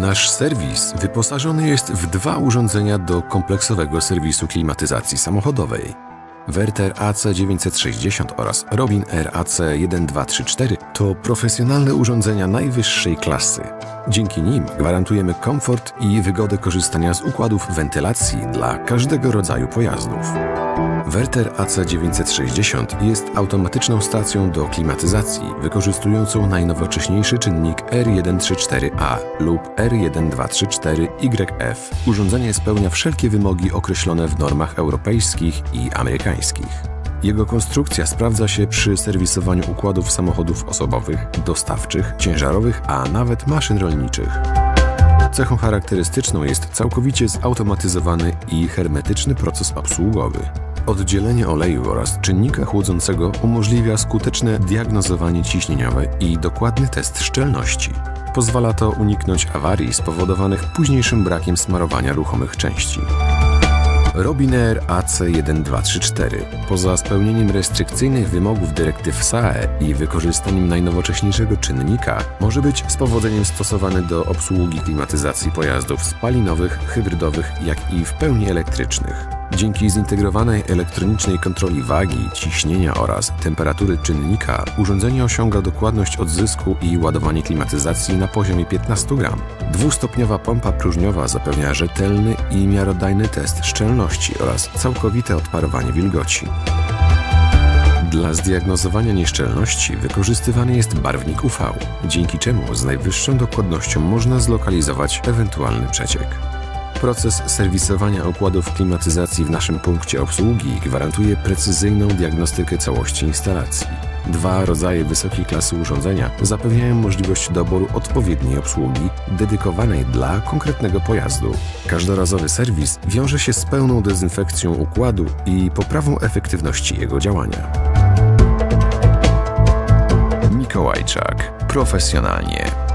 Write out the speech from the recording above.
Nasz serwis wyposażony jest w dwa urządzenia do kompleksowego serwisu klimatyzacji samochodowej. Werter AC960 oraz Robin RAC1234 to profesjonalne urządzenia najwyższej klasy. Dzięki nim gwarantujemy komfort i wygodę korzystania z układów wentylacji dla każdego rodzaju pojazdów. Werter AC960 jest automatyczną stacją do klimatyzacji wykorzystującą najnowocześniejszy czynnik R134A lub R1234YF. Urządzenie spełnia wszelkie wymogi określone w normach europejskich i amerykańskich. Jego konstrukcja sprawdza się przy serwisowaniu układów samochodów osobowych, dostawczych, ciężarowych, a nawet maszyn rolniczych. Cechą charakterystyczną jest całkowicie zautomatyzowany i hermetyczny proces obsługowy. Oddzielenie oleju oraz czynnika chłodzącego umożliwia skuteczne diagnozowanie ciśnieniowe i dokładny test szczelności. Pozwala to uniknąć awarii spowodowanych późniejszym brakiem smarowania ruchomych części. Robiner AC1234 poza spełnieniem restrykcyjnych wymogów dyrektyw SAE i wykorzystaniem najnowocześniejszego czynnika może być z powodzeniem stosowany do obsługi klimatyzacji pojazdów spalinowych, hybrydowych, jak i w pełni elektrycznych. Dzięki zintegrowanej elektronicznej kontroli wagi, ciśnienia oraz temperatury czynnika urządzenie osiąga dokładność odzysku i ładowanie klimatyzacji na poziomie 15 gram. Dwustopniowa pompa próżniowa zapewnia rzetelny i miarodajny test szczelności oraz całkowite odparowanie wilgoci. Dla zdiagnozowania nieszczelności wykorzystywany jest barwnik UV, dzięki czemu z najwyższą dokładnością można zlokalizować ewentualny przeciek. Proces serwisowania układów klimatyzacji w naszym punkcie obsługi gwarantuje precyzyjną diagnostykę całości instalacji. Dwa rodzaje wysokiej klasy urządzenia zapewniają możliwość doboru odpowiedniej obsługi dedykowanej dla konkretnego pojazdu. Każdorazowy serwis wiąże się z pełną dezynfekcją układu i poprawą efektywności jego działania. Mikołajczak. Profesjonalnie.